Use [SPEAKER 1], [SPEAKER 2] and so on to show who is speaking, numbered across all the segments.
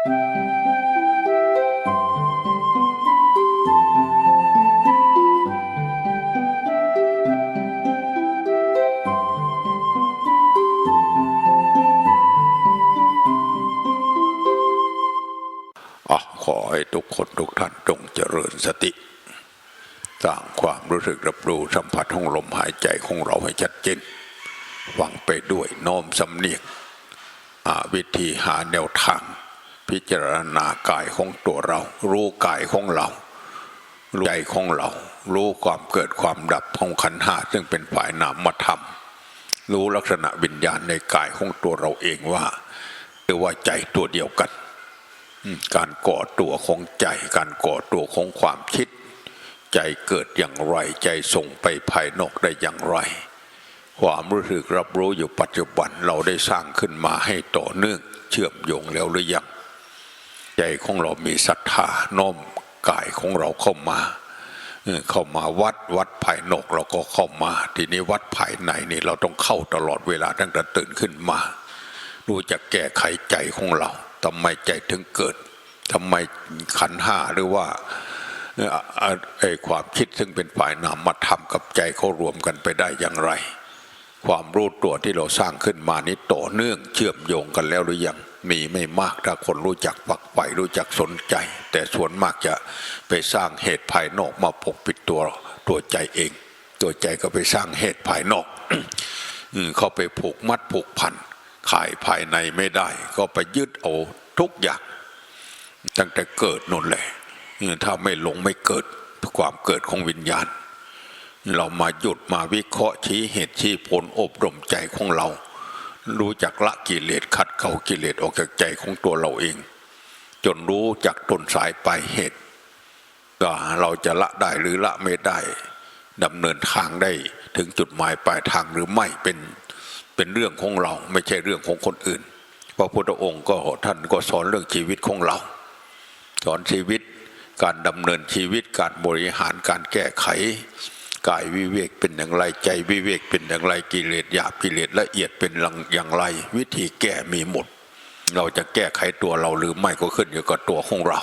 [SPEAKER 1] อะขอให้ทุกคนทุกท่านจงเจริญสติสร้างความรู้สึกรับรู้สัมผัสของลมหายใจของเราให้ชัดเจนฟังไปด้วยน้อมสำเนียกวิธีหาแนวทาง พิจารณากายของตัวเรา รู้กายของเรารู้ใจของเรา รู้ความเกิดความดับของขันห้าซึ่งเป็นฝ่ายนามธรรม รู้ลักษณะวิญญาณในกายของตัวเราเองว่าหรือว่าใจตัวเดียวกัน การก่อตัวของใจ การก่อตัวของความคิด ใจเกิดอย่างไร ใจส่งไปภายนอกได้อย่างไร ความรู้สึกรับรู้อยู่ปัจจุบันเราได้สร้างขึ้นมาให้ต่อเนื่องเชื่อมโยงแล้วหรือยัง ใจของเรามีศรัทธาโน้อมกายของเราเข้ามาเข้ามาวัดวัดภายนอกเราก็เข้ามา ทีนี้วัดภายในนี่เราต้องเข้าตลอดเวลาตั้งแต่ตื่นขึ้นมา รู้จักแก้ไขใจของเราทำไมใจถึงเกิดทำไมขันห้าหรือว่าไอ้ความคิดซึ่งเป็นฝ่ายนามมาทำกับใจเขารวมกันไปได้อย่างไร ความรู้ตัวที่เราสร้างขึ้นมานี้ต่อเนื่องเชื่อมโยงกันแล้วหรือยัง มีไม่มากถ้าคนรู้จักฝักใฝ่รู้จักสนใจ แต่ส่วนมากจะไปสร้างเหตุภายนอกมาปกปิดตัวตัวใจเอง ตัวใจก็ไปสร้างเหตุภายนอกเข้าไปผูกมัดผูกพันขายภายในไม่ได้ ก็ไปยึดเอาทุกอย่าง ตั้งแต่เกิดนนเลยถ้าไม่หลงไม่เกิดความเกิดของวิญญาณ เรามาหยุดมาวิเคราะห์ชี้เหตุชี้ผลอบรมใจของเรา รู้จักละกิเลสขัดเกลากิเลสออกจากใจของตัวเราเอง จนรู้จักต้นสายปลายเหตุก็เราจะละได้หรือละไม่ได้ดำเนินทางได้ถึงจุดหมายปลายทางหรือไม่เป็นเป็นเรื่องของเราไม่ใช่เรื่องของคนอื่นพระพุทธองค์ก็ท่านก็สอนเรื่องชีวิตของเรา สอนชีวิตการดำเนินชีวิตการบริหารการแก้ไข กายวิเวกเป็นอย่างไร ใจวิเวกเป็นอย่างไรกิเลสหยาบกิเลสละเอียดเป็นอย่างไร วิธีแก้มีหมด เราจะแก้ไขตัวเราหรือไม่ก็ขึ้นอยู่กับตัวของเรา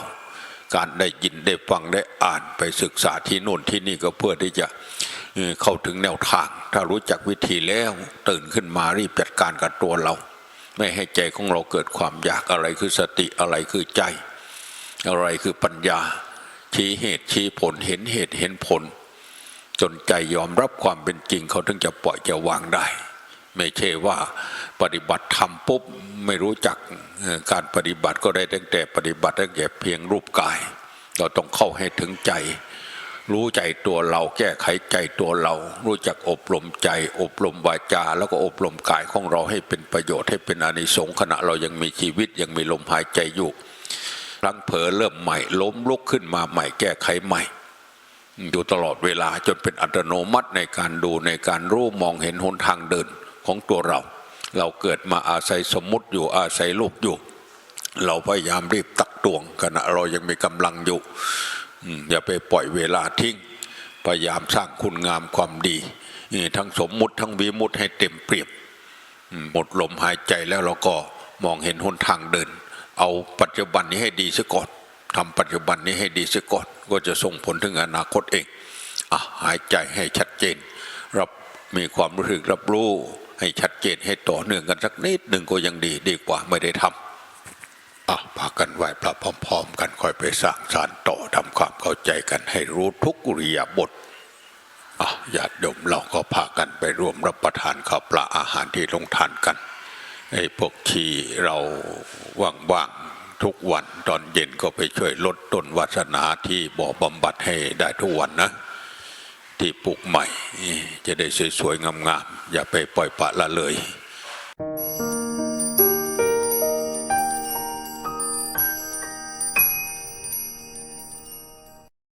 [SPEAKER 1] การได้ยินได้ฟังได้อ่านไปศึกษาที่นู่นที่นี่ก็เพื่อที่จะเอ่อเข้าถึงแนวทาง ถ้ารู้จักวิธีแล้วตื่นขึ้นมารีบจัดการกับตัวเรา ไม่ให้ใจของเราเกิดความอยากอะไรคือสติอะไรคือใจ อะไรคือปัญญา ชี้เหตุชี้ผลเห็นเหตุเห็นผล จนใจยอมรับความเป็นจริงเขาถึงจะปล่อยจะวางได้ ไม่ใช่ว่าปฏิบัติทำปุ๊บไม่รู้จักการปฏิบัติก็ได้ตั้งแต่ปฏิบัติตั้งแต่เพียงรูปกาย เราต้องเข้าให้ถึงใจ รู้ใจตัวเราแก้ไขใจตัวเรา รู้จักอบรมใจ อบรมวาจา แล้วก็อบรมกายของเราให้เป็นประโยชน์ให้เป็นอานิสงส์ขณะเรายังมีชีวิตยังมีลมหายใจอยู่พลังเผลอเริ่มใหม่ล้มลุกขึ้นมาใหม่แก้ไขใหม่ อยู่ตลอดเวลาจนเป็นอัตโนมัติในการดูในการรู้มองเห็นหนทางเดินของตัวเรา เราเกิดมาอาศัยสมมติอยู่อาศัยโลกอยู่ เราพยายามรีบตักตวงขณะเรายังมีกำลังอยู่อย่าไปปล่อยเวลาทิ้ง พยายามสร้างคุณงามความดีทั้งสมมุติทั้งวิมุติให้เต็มเปรียบหมดลมหายใจแล้วเราก็มองเห็นหนทางเดิน เอาปัจจุบันนี้ให้ดีซะก่อน ทำปัจจุบันนี้ให้ดีซะก่อนก็จะส่งผลถึงอนาคตเองอะหายใจให้ชัดเจน รับมีความรู้สึกรับรู้ให้ชัดเจนให้ต่อเนื่องกันสักนิดหนึ่งก็ยังดีดีกว่าไม่ได้ทำอะพากันไหวพระพร้อม ๆ กันค่อยไปสร้างสารต่อทำความเข้าใจกันให้รู้ทุกอุริยาบทอะญาติโยมเราก็พากันไปร่วมรับประทานข้าวปลาอาหารที่ลงทานกันไอ้พวกที่เราว่างๆ ทุกวันตอนเย็นก็ไปช่วยลดต้นวาสนาที่บ่อบำบัดให้ได้ทุกวันนะ ที่ปลูกใหม่ จะได้สวยๆงามๆอย่าไปปล่อยปละละเลย